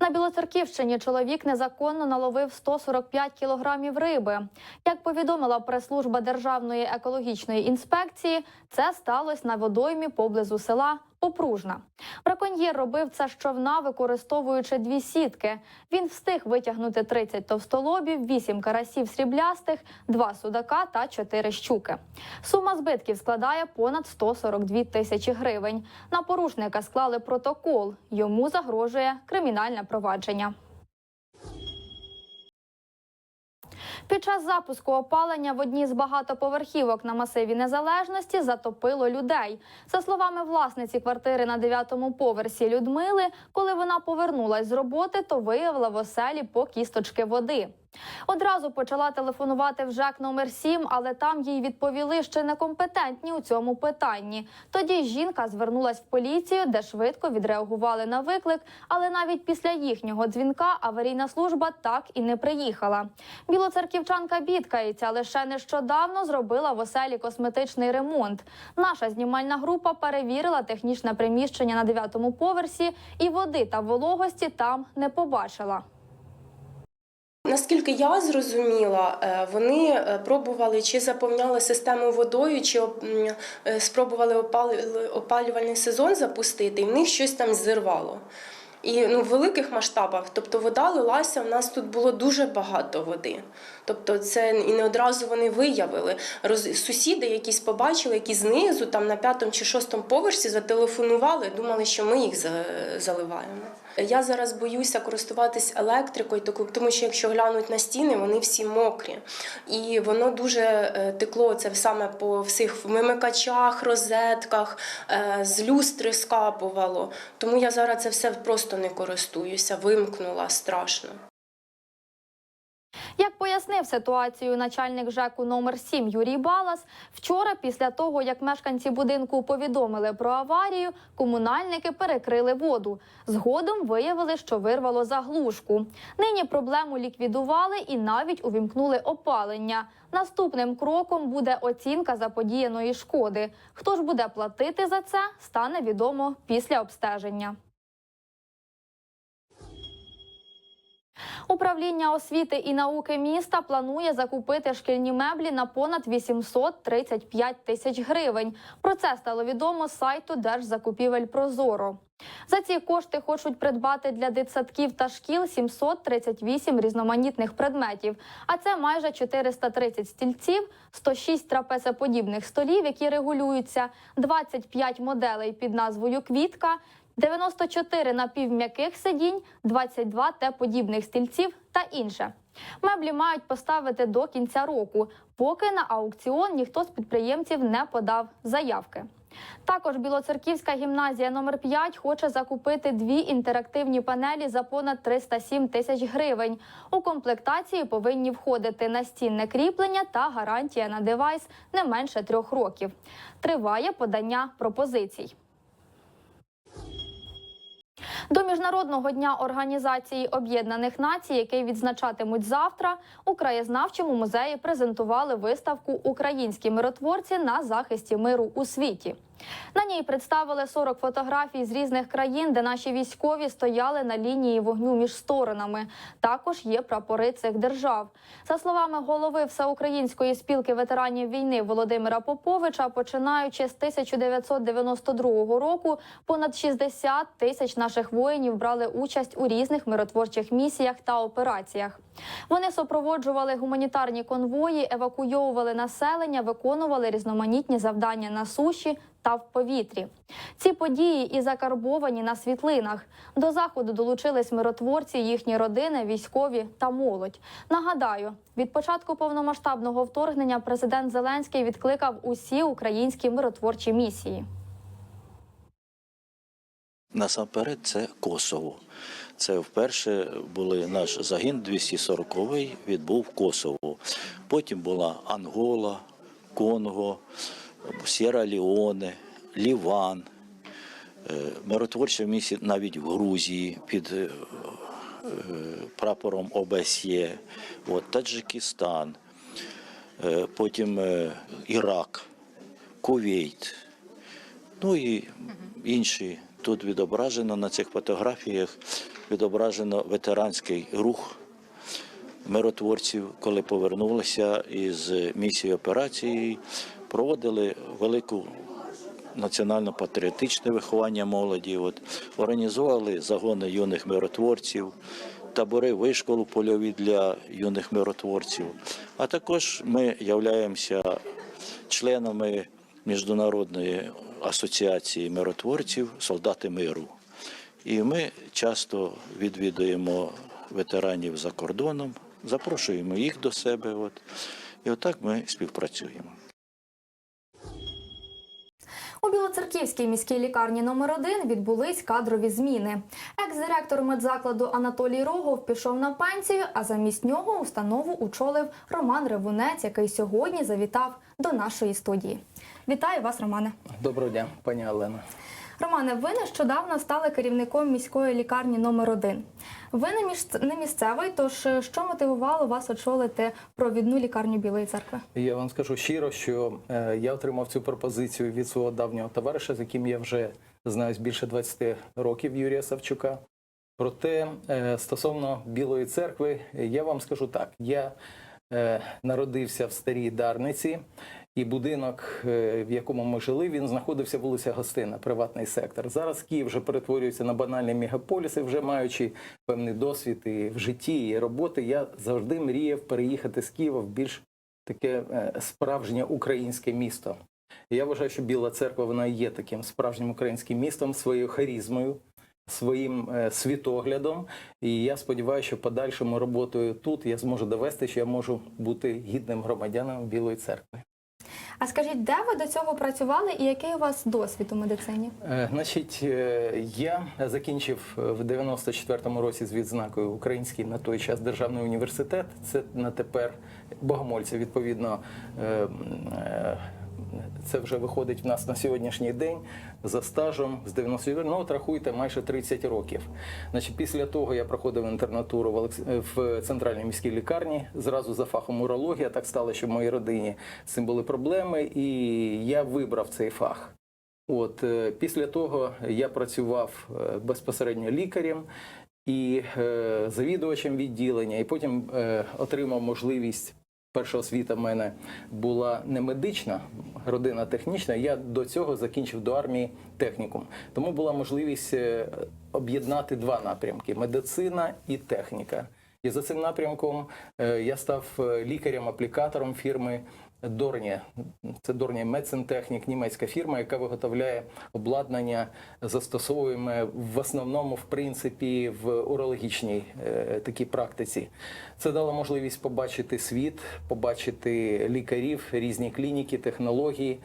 На Білоцерківщині чоловік незаконно наловив 145 кілограмів риби. Як повідомила прес-служба Державної екологічної інспекції, це сталося на водоймі поблизу села Попружна. Браконьєр робив це з човна, використовуючи дві сітки. Він встиг витягнути 30 товстолобів, 8 карасів сріблястих, 2 судака та 4 щуки. Сума збитків складає понад 142 тисячі гривень. На порушника склали протокол. Йому загрожує кримінальне провадження. Під час запуску опалення в одній з багатоповерхівок на масиві незалежності затопило людей. За словами власниці квартири на 9-му поверсі Людмили, коли вона повернулась з роботи, то виявила в оселі по кісточки води. Одразу почала телефонувати в ЖЕК номер 7, але там їй відповіли, що некомпетентні у цьому питанні. Тоді жінка звернулась в поліцію, де швидко відреагували на виклик. Але навіть після їхнього дзвінка аварійна служба так і не приїхала. Білоцерківчанка бідкається, лише нещодавно зробила в оселі косметичний ремонт. Наша знімальна група перевірила технічне приміщення на 9-му поверсі, і води та вологості там не побачила. Наскільки я зрозуміла, е, вони е, пробували чи заповняли систему водою, чи е, спробували опалювальний сезон запустити, і в них щось там зірвало. І ну, в великих масштабах, тобто вода лилася, в нас тут було дуже багато води. Тобто це і не одразу вони виявили. Роз... Сусіди якісь побачили, які знизу, там на п'ятому чи шостому поверсі зателефонували, думали, що ми їх заливаємо. Я зараз боюся користуватись електрикою, тому що якщо глянуть на стіни, вони всі мокрі. І воно дуже е, текло це саме по всіх вимикачах, розетках, е, з люстри скапувало. Тому я зараз це все просто не користуюся, вимкнула страшно. Як пояснив ситуацію начальник ЖЕКу номер 7 Юрій Балас, вчора, після того як мешканці будинку повідомили про аварію, комунальники перекрили воду. Згодом виявили, що вирвало заглушку. Нині проблему ліквідували і навіть увімкнули опалення. Наступним кроком буде оцінка заподіяної шкоди. Хто ж буде платити за це, стане відомо після обстеження. Управління освіти і науки міста планує закупити шкільні меблі на понад 835 тисяч гривень. Про це стало відомо з сайту Держзакупівель Прозоро. За ці кошти хочуть придбати для дитсадків та шкіл 738 різноманітних предметів. А це майже 430 стільців, 106 трапезоподібних столів, які регулюються, 25 моделей під назвою Квітка, 94 напівм'яких сидінь, 22 Т-подібних стільців та інше. Меблі мають поставити до кінця року, поки на аукціон ніхто з підприємців не подав заявки. Також Білоцерківська гімназія номер 5 хоче закупити дві інтерактивні панелі за понад 307 тисяч гривень. У комплектації повинні входити настінне кріплення та гарантія на девайс не менше трьох років. Триває подання пропозицій. До міжнародного дня організації Об'єднаних Націй, який відзначатимуть завтра, у краєзнавчому музеї презентували виставку Українські миротворці на захисті миру у світі. На ній представили 40 фотографій з різних країн, де наші військові стояли на лінії вогню між сторонами. Також є прапори цих держав. За словами голови Всеукраїнської спілки ветеранів війни Володимира Поповича, починаючи з 1992 року, понад 60 тисяч наших воїнів брали участь у різних миротворчих місіях та операціях. Вони супроводжували гуманітарні конвої, евакуйовували населення, виконували різноманітні завдання на суші та в повітрі. Ці події і закарбовані на світлинах. До заходу долучились миротворці, їхні родини, військові та молодь. Нагадаю, від початку повномасштабного вторгнення президент Зеленський відкликав усі українські миротворчі місії. Насамперед, це Косово. Це вперше були наш загін 240-й відбув Косово. Потім була Ангола, Конго, Сєра Ліоне, Ліван. Е, Миротворча місія навіть в Грузії під е, прапором ОБСЄ, от, Таджикистан, е, потім Ірак, Кувейт. Ну і інші тут відображено на цих фотографіях відображено ветеранський рух миротворців, коли повернулися із місії операції, проводили велику національно-патріотичне виховання молоді. От, організували загони юних миротворців, табори вишколу польові для юних миротворців. А також ми являємося членами Міжнародної асоціації миротворців Солдати миру. І ми часто відвідуємо ветеранів за кордоном, запрошуємо їх до себе. От. І отак ми співпрацюємо. У Білоцерківській міській лікарні номер 1 відбулись кадрові зміни. Екс-директор медзакладу Анатолій Рогов пішов на пенсію, а замість нього установу очолив Роман Ревунець, який сьогодні завітав до нашої студії. Вітаю вас, Романе. Доброго дня, пані Олена. Романе, ви нещодавно стали керівником міської лікарні номер 1 Ви не міс- не місцевий, тож е, що мотивувало вас очолити провідну лікарню Білої церкви? Я вам скажу щиро, що е, я отримав цю пропозицію від свого давнього товариша, з яким я вже знаюсь більше 20 років Юрія Савчука. Проте е, стосовно Білої церкви, я вам скажу так: я народився в старій Дарниці, і будинок, е, в якому ми жили, він знаходився вулиця Гостина, приватний сектор. Зараз Київ вже перетворюється на банальний мегаполіс, і вже маючи певний досвід і в житті, і роботи, я завжди мріяв переїхати з Києва в більш таке е, справжнє українське місто. Я вважаю, що Біла церква вона є таким справжнім українським містом своєю харізмою, своїм е, світоглядом. І я сподіваюся, що подальшому роботою тут я зможу довести, що я можу бути гідним громадянином Білої церкви. А скажіть, де ви до цього працювали і який у вас досвід у медицині? Е, Значить, е, я закінчив е, в 94-му році з відзнакою Український на той час державний університет. Це на тепер Богомольця, відповідно. Це вже виходить в нас на сьогоднішній день за стажем з 94, ну от рахуйте майже 30 років. Значить, після того я проходив інтернатуру в, Олекс... в центральній міській лікарні, зразу за фахом урологія. Так стало, що в моїй родині з цим були проблеми, і я вибрав цей фах. От е, після того я працював е, безпосередньо лікарем і е, завідувачем відділення, і потім е, отримав можливість. Перша освіта в мене була не медична, родина технічна. Я до цього закінчив до армії технікум. Тому була можливість е, об'єднати два напрямки: медицина і техніка. І за цим напрямком е, я став е, лікарем-аплікатором фірми Дорнія. Це Дорнія Медсентехнік, німецька фірма, яка виготовляє обладнання, застосовуємо в основному, в принципі, в урологічній е, такій практиці. Це дало можливість побачити світ, побачити лікарів, різні клініки, технології.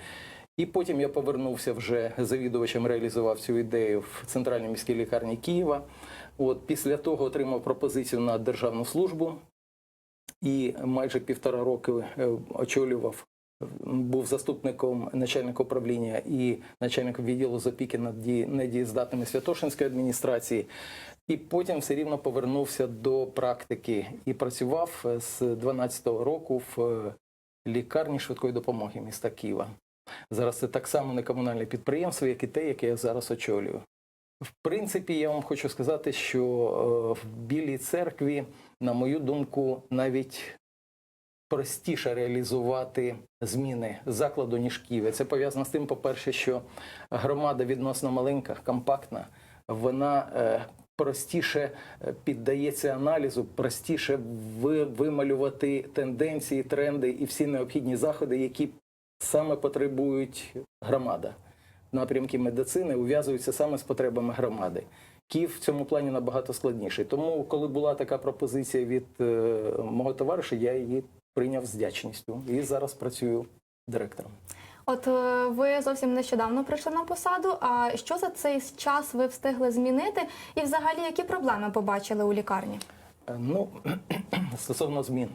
І потім я повернувся вже завідувачем, реалізував цю ідею в центральній міській лікарні Києва. От після того отримав пропозицію на державну службу і майже півтора роки е, очолював. Був заступником начальника управління і начальником відділу з опіки над недієздатними Святошинської адміністрації. І потім все рівно повернувся до практики і працював е, з 12-го року в е, лікарні швидкої допомоги міста Києва. Зараз це так само не комунальне підприємство, як і те, яке я зараз очолюю. В принципі, я вам хочу сказати, що в Білій церкві, на мою думку, навіть простіше реалізувати зміни закладу, ніж в Києві. Це пов'язано з тим, по-перше, що громада відносно маленька, компактна, вона е, простіше е, піддається аналізу, простіше ви- вималювати тенденції, тренди і всі необхідні заходи, які саме потребують громада. Напрямки медицини ув'язуються саме з потребами громади. Київ в цьому плані набагато складніший. Тому, коли була така пропозиція від е, мого товариша, я її прийняв з вдячністю і зараз працюю директором. От е, ви зовсім нещодавно прийшли на посаду. А що за цей час ви встигли змінити? І взагалі які проблеми побачили у лікарні? Е, Ну, стосовно змін.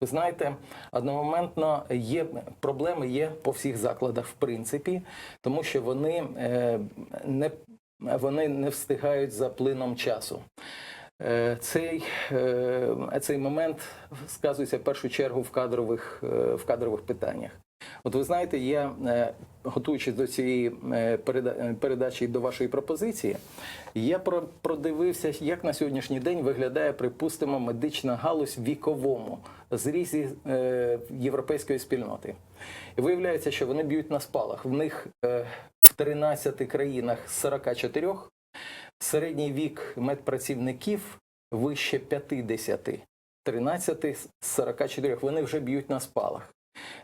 Ви знаєте, одномоментно є проблеми є по всіх закладах, в принципі, тому що вони е, не, вони не встигають за плином часу. Е, Цей, е, цей момент сказується в першу чергу в кадрових, в кадрових питаннях. От ви знаєте, я готуючись до цієї переда- передачі до вашої пропозиції, я продивився, як на сьогоднішній день виглядає, припустимо, медична галузь віковому зрізі е, європейської спільноти. І виявляється, що вони б'ють на спалах. В них е, в 13 країнах з 44 середній вік медпрацівників вище 50. 13 з 44 вони вже б'ють на спалах.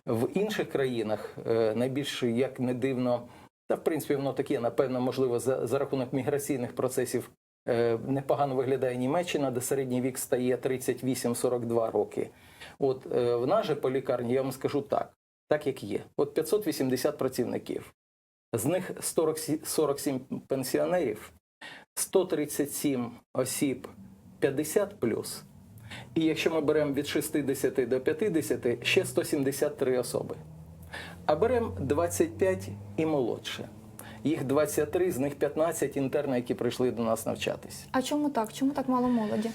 В інших країнах е, найбільш, як не дивно, та в принципі воно таке, напевно, можливо, за, за рахунок міграційних процесів непогано виглядає Німеччина, де середній вік стає 38-42 роки. От е, в нас же по лікарні, я вам скажу так, так як є. От 580 працівників, з них 40, 47 пенсіонерів, 137 осіб 50 плюс. І якщо ми беремо від 60 до 50, ще 173 особи. А беремо 25 і молодше. Їх 23, з них 15 інтерни, які прийшли до нас навчатись. А чому так? Чому так мало молоді?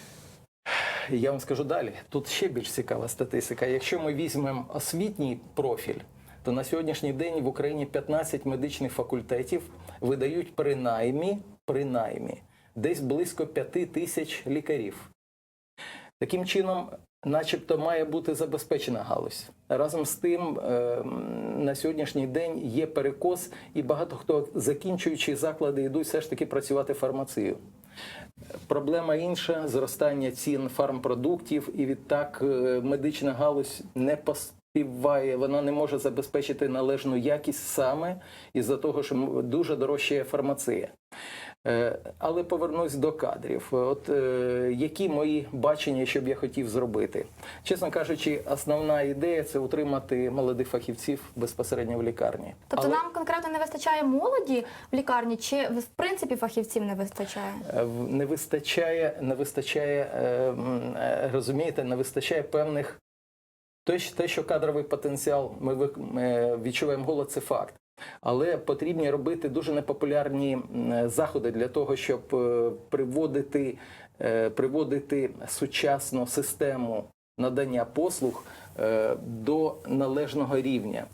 Я вам скажу далі. Тут ще більш цікава статистика. Якщо ми візьмемо освітній профіль, то на сьогоднішній день в Україні 15 медичних факультетів видають принаймні, принаймні десь близько 5 тисяч лікарів. Таким чином, начебто, має бути забезпечена галузь. Разом з тим, е, на сьогоднішній день є перекос, і багато хто, закінчуючи заклади, йдуть все ж таки працювати фармацію. Проблема інша зростання цін фармпродуктів, і відтак е, медична галузь не поспіває, вона не може забезпечити належну якість саме із-за того, що дуже дорожчає фармація. Е, Але повернусь до кадрів. От е, які мої бачення, що б я хотів зробити? Чесно кажучи, основна ідея це утримати молодих фахівців безпосередньо в лікарні. Тобто Але- нам конкретно не вистачає молоді в лікарні, чи в принципі фахівців не вистачає? Е, не вистачає, не вистачає, розумієте, не вистачає певних. Те, що- кадровий потенціал, ми відчуваємо голод, це факт. Але потрібні робити дуже непопулярні заходи для того, щоб е, приводити, е, приводити сучасну систему надання послуг е, до належного рівня.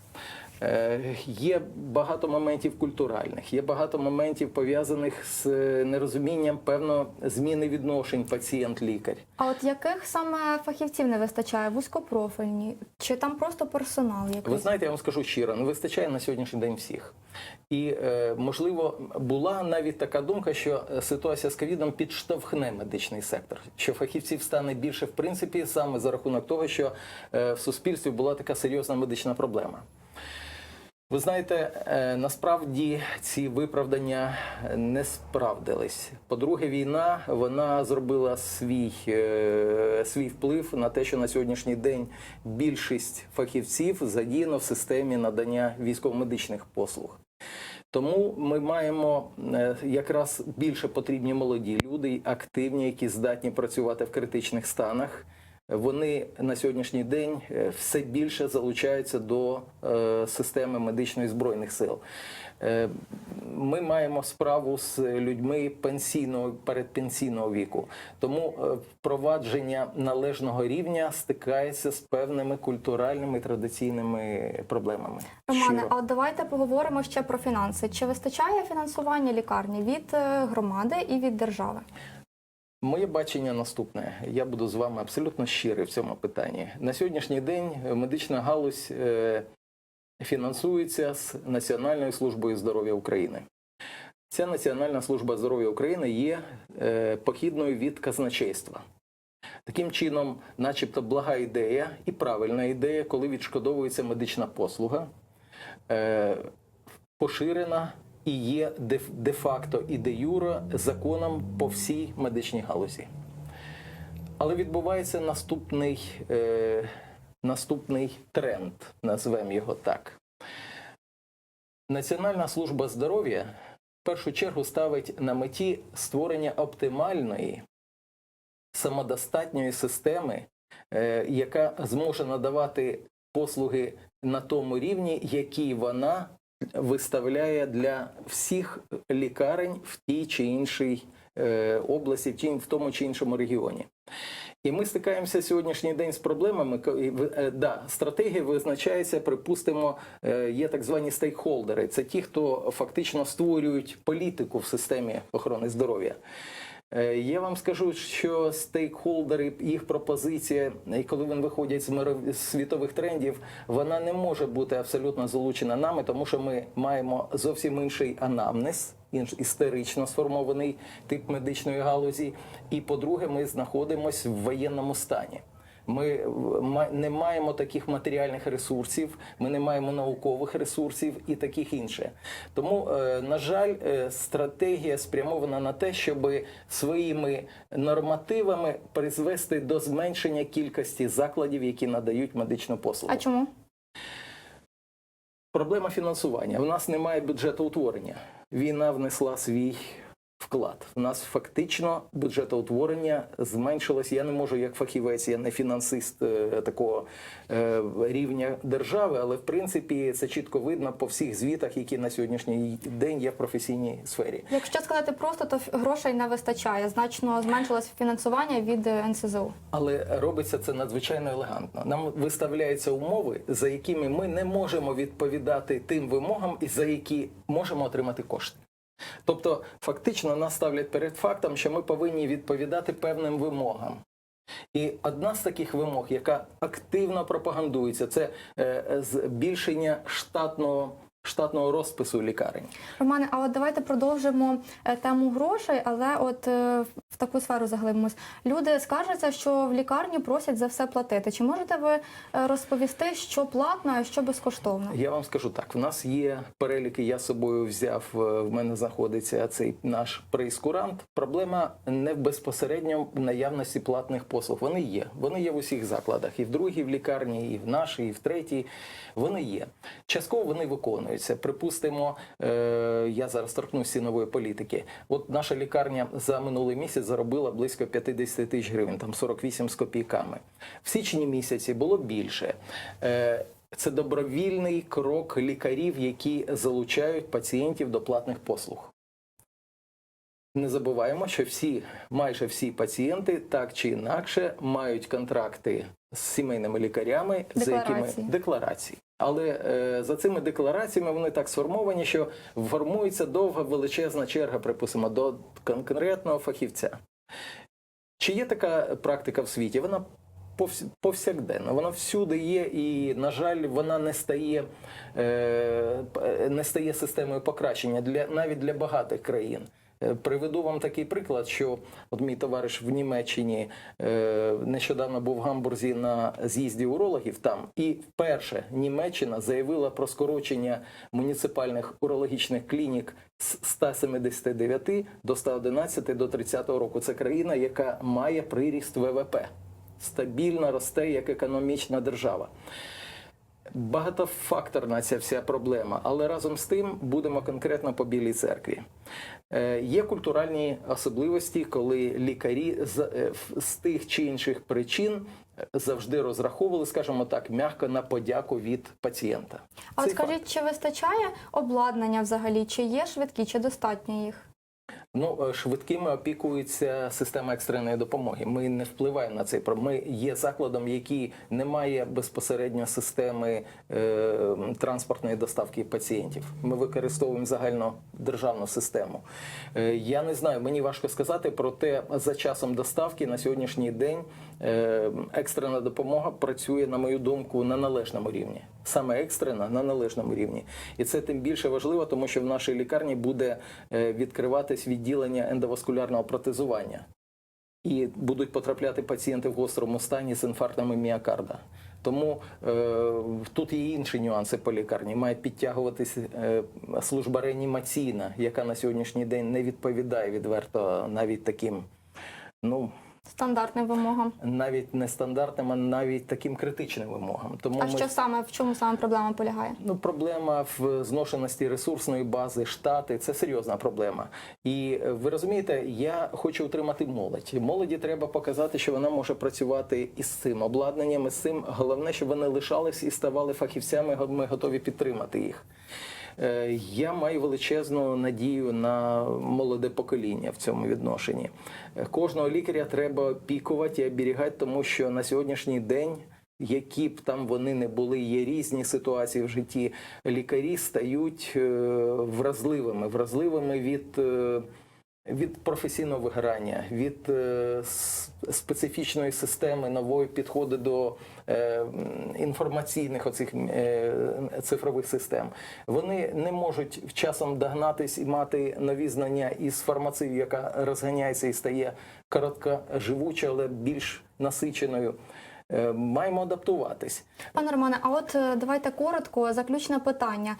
Е, Є багато моментів культуральних, є багато моментів пов'язаних з е, нерозумінням певно зміни відношень пацієнт-лікар. А от яких саме фахівців не вистачає? Вузькопрофільні? Чи там просто персонал якийсь? Ви знаєте, я вам скажу щиро, не вистачає на сьогоднішній день всіх. І е, можливо була навіть така думка, що ситуація з ковідом підштовхне медичний сектор, що фахівців стане більше в принципі саме за рахунок того, що в суспільстві була така серйозна медична проблема. Ви знаєте, е, насправді ці виправдання не справдились. По-друге, війна вона зробила свій, е, свій вплив на те, що на сьогоднішній день більшість фахівців задіяно в системі надання військово-медичних послуг. Тому ми маємо е, якраз більше потрібні молоді люди, активні, які здатні працювати в критичних станах. Вони на сьогоднішній день е, все більше залучаються до е, системи медичної збройних сил. Е, Ми маємо справу з людьми пенсійного передпенсійного віку, тому впровадження належного рівня стикається з певними культуральними традиційними проблемами. Романе, а от давайте поговоримо ще про фінанси. Чи вистачає фінансування лікарні від громади і від держави? Моє бачення наступне. Я буду з вами абсолютно щирий в цьому питанні. На сьогоднішній день медична галузь е, фінансується з Національною службою здоров'я України. Ця Національна служба здоров'я України є е, похідною від казначейства. Таким чином, начебто, блага ідея і правильна ідея, коли відшкодовується медична послуга, е, поширена і є де- де-факто і де-юре законом по всій медичній галузі. Але відбувається наступний, е, наступний тренд, назвемо його так. Національна служба здоров'я в першу чергу ставить на меті створення оптимальної самодостатньої системи, е, яка зможе надавати послуги на тому рівні, який вона виставляє для всіх лікарень в тій чи іншій е, області, в тому чи іншому регіоні. І ми стикаємося сьогоднішній день з проблемами. е, Да, стратегія визначається, припустимо, є так звані стейкхолдери. Це ті, хто фактично створюють політику в системі охорони здоров'я. Е, Я вам скажу, що стейкхолдери, їх пропозиція, і коли вони виходять з світових трендів, вона не може бути абсолютно залучена нами, тому що ми маємо зовсім інший анамнез, інш історично сформований тип медичної галузі. І по-друге, ми знаходимося в воєнному стані. Ми не маємо таких матеріальних ресурсів, ми не маємо наукових ресурсів і таких інше. Тому, е, на жаль, е, стратегія спрямована на те, щоб своїми нормативами призвести до зменшення кількості закладів, які надають медичну послугу. А чому? Проблема фінансування. У нас немає бюджетоутворення. Війна внесла свій вклад. У нас фактично бюджетоутворення зменшилось. Я не можу як фахівець, я не фінансист е, такого е, рівня держави, але в принципі це чітко видно по всіх звітах, які на сьогоднішній день є в професійній сфері. Якщо сказати просто, то грошей не вистачає. Значно зменшилось фінансування від е, НСЗУ. Але робиться це надзвичайно елегантно. Нам виставляються умови, за якими ми не можемо відповідати тим вимогам, і за які можемо отримати кошти. Тобто, фактично нас ставлять перед фактом, що ми повинні відповідати певним вимогам. І одна з таких вимог, яка активно пропагандується, це е, збільшення штатного, штатного розпису лікарень. Романе, а от давайте продовжимо е, тему грошей, але от е, в таку сферу заглибимось. Люди скаржаться, що в лікарні просять за все платити. Чи можете ви е, розповісти, що платно, а що безкоштовно? Я вам скажу так: в нас є переліки, я з собою взяв. В мене знаходиться цей наш прейскурант. Проблема не в безпосередньо в наявності платних послуг. Вони є. Вони є в усіх закладах, і в другій в лікарні, і в нашій, і в третій. Вони є. Частково вони виконуються. Припустимо, е, я зараз торкнусь цінової політики. От наша лікарня за минулий місяць заробила близько 50 тисяч гривень, там 48 з копійками. В січні місяці було більше. Е, це добровільний крок лікарів, які залучають пацієнтів до платних послуг. Не забуваємо, що всі, майже всі пацієнти так чи інакше мають контракти з сімейними лікарями, за якими Декларації. Але е, за цими деклараціями вони так сформовані, що формується довга величезна черга, припустимо, до конкретного фахівця. Чи є така практика в світі? Вона повс- повсякденна, вона всюди є, і, на жаль, вона не стає, е, не стає системою покращення для навіть для багатих країн. Е, Приведу вам такий приклад, що от мій товариш в Німеччині е, нещодавно був в Гамбурзі на з'їзді урологів там, і вперше Німеччина заявила про скорочення муніципальних урологічних клінік з 179 до 111 до 30 року. Це країна, яка має приріст ВВП, стабільно росте як економічна держава. Багатофакторна ця вся проблема, але разом з тим будемо конкретно по білій церкві. Е, Є культуральні особливості, коли лікарі з, е, з тих чи інших причин е, завжди розраховували, скажімо так, м'яко на подяку від пацієнта. А от скажіть, чи вистачає обладнання взагалі? Чи є швидкі, чи достатньо їх? Ну, е, швидкими опікується система екстреної допомоги. Ми не впливаємо на цей. Ми є закладом, який не має безпосередньо системи е, транспортної доставки пацієнтів. Ми використовуємо загальну державну систему. Е, я не знаю, мені важко сказати, проте за часом доставки на сьогоднішній день е, екстрена допомога працює, на мою думку, на належному рівні. Саме екстрена на належному рівні. І це тим більше важливо, тому що в нашій лікарні буде е, відкриватись відділення ендоваскулярного протезування. І будуть потрапляти пацієнти в гострому стані з інфарктами міокарда. Тому е, тут є інші нюанси по лікарні. Має підтягуватись е, служба реанімаційна, яка на сьогоднішній день не відповідає відверто навіть таким, ну Стандартним вимогам. навіть не стандартним, а навіть таким критичним вимогам. Тому А ми що саме в чому саме проблема полягає? Ну, проблема в зношеності ресурсної бази, штати це серйозна проблема. І е, ви розумієте, я хочу утримати молодь. Молоді треба показати, що вона може працювати із цим обладнанням, із цим. Головне, щоб вони лишались і ставали фахівцями. Ми готові підтримати їх. Е, Я маю величезну надію на молоде покоління в цьому відношенні. Е, Кожного лікаря треба пікувати і оберігати, тому що на сьогоднішній день. Які б там вони не були, є різні ситуації в житті. Лікарі стають е, вразливими, вразливими від, від професійного вигорання, від е, специфічної системи, нової підходу до е, інформаційних оцих е, цифрових систем. Вони не можуть часом догнатись і мати нові знання із фармації, яка розганяється і стає короткоживуча, але більш насиченою. Маємо адаптуватись. Пане Романе, а от давайте коротко, заключне питання: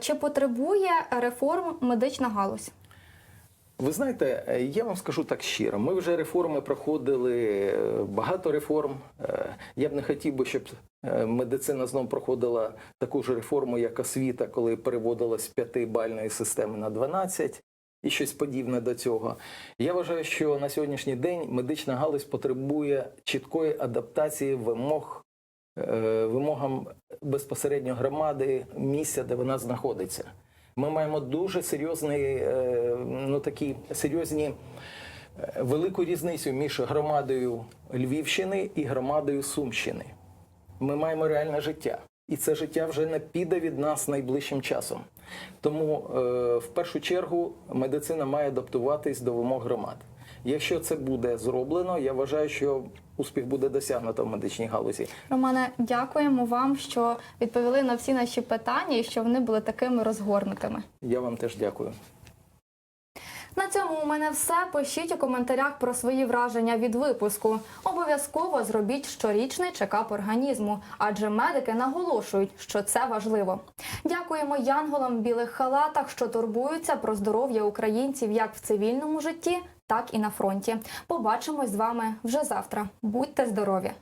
чи потребує реформ медична галузь? Ви знаєте, е, я вам скажу так щиро. Ми вже реформи проходили е, багато реформ. Е, Я б не хотів би, щоб медицина знову проходила таку ж реформу, як освіта, коли переводилась з п'ятибальної системи на 12 і щось подібне до цього. Я вважаю, що на сьогоднішній день медична галузь потребує чіткої адаптації вимог. Вимогам безпосередньо громади місця, де вона знаходиться. Ми маємо дуже серйозний, е, ну такі серйозні е, велику різницю між громадою Львівщини і громадою Сумщини. Ми маємо реальне життя, і це життя вже не піде від нас найближчим часом. Тому е, в першу чергу медицина має адаптуватись до вимог громад. Якщо це буде зроблено, я вважаю, що успіх буде досягнуто в медичній галузі. Романе, дякуємо вам, що відповіли на всі наші питання і що вони були такими розгорнутими. Я вам теж дякую. На цьому у мене все. Пишіть у коментарях про свої враження від випуску. Обов'язково зробіть щорічний чекап організму, адже медики наголошують, що це важливо. Дякуємо янголам в білих халатах, що турбуються про здоров'я українців як в цивільному житті, так і на фронті. Побачимось з вами вже завтра. Будьте здорові!